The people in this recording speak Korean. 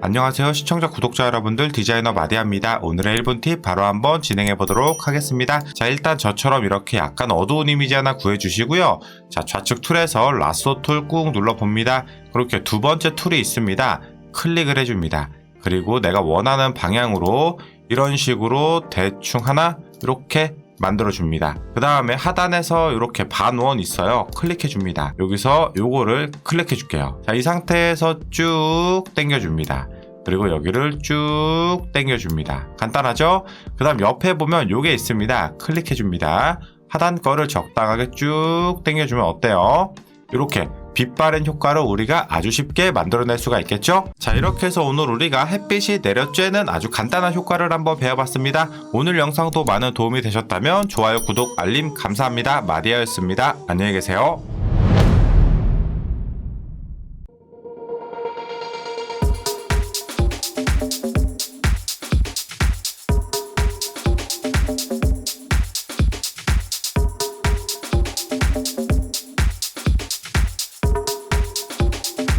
안녕하세요 시청자 구독자 여러분들. 디자이너 마디아입니다. 오늘의 1분 팁 바로 한번 진행해 보도록 하겠습니다. 자 일단 저처럼 이렇게 약간 어두운 이미지 하나 구해 주시고요. 자 좌측 툴에서 라sso 툴꾹 눌러 봅니다. 그렇게 두 번째 툴이 있습니다. 클릭을 해줍니다. 그리고 내가 원하는 방향으로 이런 식으로 대충 하나 이렇게 만들어 줍니다. 그 다음에 하단에서 이렇게 반원 있어요. 클릭해 줍니다. 여기서 요거를 클릭해 줄게요. 자, 이 상태에서 쭉 당겨 줍니다. 그리고 여기를 쭉 당겨 줍니다. 간단하죠? 그 다음 옆에 보면 요게 있습니다. 클릭해 줍니다. 하단 거를 적당하게 쭉 당겨 주면 어때요? 이렇게 빛 바랜 효과를 우리가 아주 쉽게 만들어낼 수가 있겠죠? 자 이렇게 해서 오늘 우리가 햇빛이 내려쬐는 아주 간단한 효과를 한번 배워봤습니다. 오늘 영상도 많은 도움이 되셨다면 좋아요, 구독, 알림 감사합니다. 마디아였습니다. 안녕히 계세요.